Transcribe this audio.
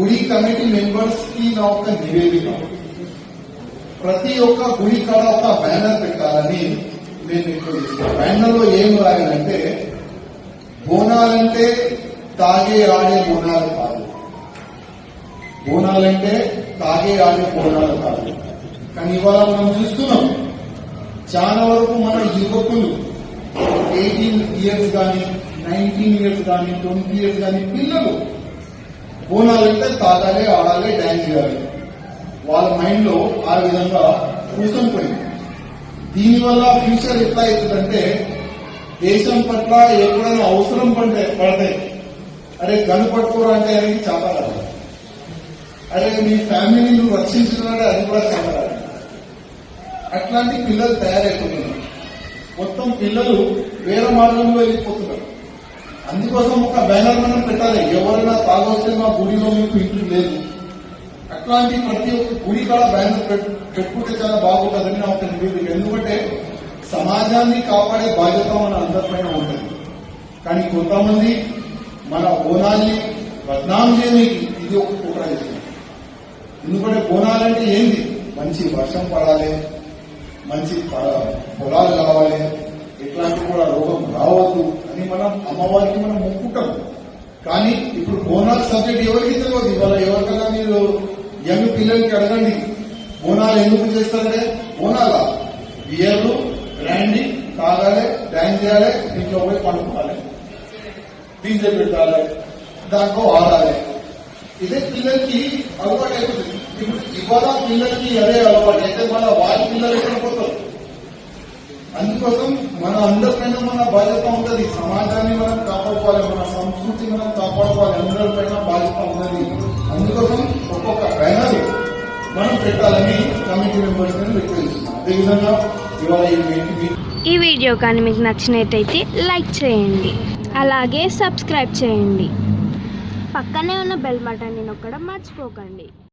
గుడి కమిటీ మెంబర్స్కి ఒక నివేదిక. ప్రతి ఒక్క గుడి కాడ ఒక బ్యానర్ పెట్టాలని నేను రిక్వెస్ట్ బ్యానర్లో ఏం రాయాలంటే బోనాలంటే తాగే ఆడే బోనాలు కాదు. బోనాలంటే తాగే ఆడే బోనాలు కాదు. కానీ ఇవాళ మనం చూస్తున్నాం చాలా వరకు మన యువకులు ఎయిటీన్ ఇయర్స్ కానీ నైన్టీన్ ఇయర్స్ కానీ ట్వంటీ ఇయర్స్ కానీ పిల్లలు బోనాలంటే తాగాలి ఆడాలి డ్యాన్స్ చేయాలి. వాళ్ళ మైండ్లో ఆ విధంగా కూర్చొని పోయింది. దీనివల్ల ఫ్యూచర్ ఎట్లా అవుతుందంటే దేశం పట్ల ఎప్పుడైనా అవసరం పడితే పడతాయి. అరే గను పట్టుకోరా అంటే అది చాలా అరే మీ ఫ్యామిలీని నువ్వు రక్షించాలంటే అది కూడా చాలా అట్లాంటి పిల్లలు తయారైపోతున్నారు. మొత్తం పిల్లలు వేరే మార్గంలో వెళ్ళిపోతున్నారు. అందుకోసం ఒక బ్యానర్ మనం పెట్టాలి. ఎవరైనా తాగొస్తే మా గుడిలో మీకు ఇంట్లో లేదు. అట్లాంటి ప్రతి ఒక్క గుడి కాడ బ్యానర్ పెట్టుకుంటే చాలా బాగుంటుందని నా ఒక నివేదిక ఎందుకంటే సమాజాన్ని కాపాడే బాధ్యత మన అందరిపైన ఉంటుంది. కానీ కొంతమంది మన బోనాల్ని బద్నాం చేయడానికి ఇది ఒక కుట్ర ఎందుకంటే బోనాలంటే ఏంది? మంచి వర్షం పడాలి మంచి పొలాలు కావాలి ఎట్లాంటి కూడా రోగం రావద్దు. అని మనం అమ్మవారికి మనం మొక్కుంటాం. కానీ ఇప్పుడు బోనాలు సబ్జెక్ట్ ఎవరికి తెలియదు ఇవాళ ఎవరికైనా మీరు యంగ్ పిల్లలకి అడగండి. బోనాలు ఎందుకు చేస్తారంటే బోనాల. బియర్లు బ్రాండీ తాగాలి డ్యాన్స్ చేయాలి దీంట్లో పోయి పండుకోవాలి డీజే పెట్టాలి దాంట్లో ఆడాలి ఇదే పిల్లలకి అలవాటు అయిపోతుంది ఇప్పుడు ఇవాళ పిల్లలకి అదే అలవాటు. అయితే మన వాళ్ళ పిల్లలు ఎక్కడ అందుకోసం మన అందరిపైన మన బాధ్యత ఉంటుంది. సమాజాన్ని మనం కాపాడుకోవాలి మన సంస్కృతి మనం కాపాడుకోవాలి అందరిపైన బాధ్యత ఉన్నది అందుకోసం ఒక్కొక్క బ్యానర్ మనం పెట్టాలని కమిటీ మెంబర్స్ రిక్వెస్ట్ అదేవిధంగా ఇవాళ ఈ వీడియో కానీ మీకు నచ్చినట్టయితే లైక్ చేయండి. అలాగే సబ్స్క్రైబ్ చేయండి. పక్కనే ఉన్న బెల్ బటన్ని నొక్కడం మర్చిపోకండి.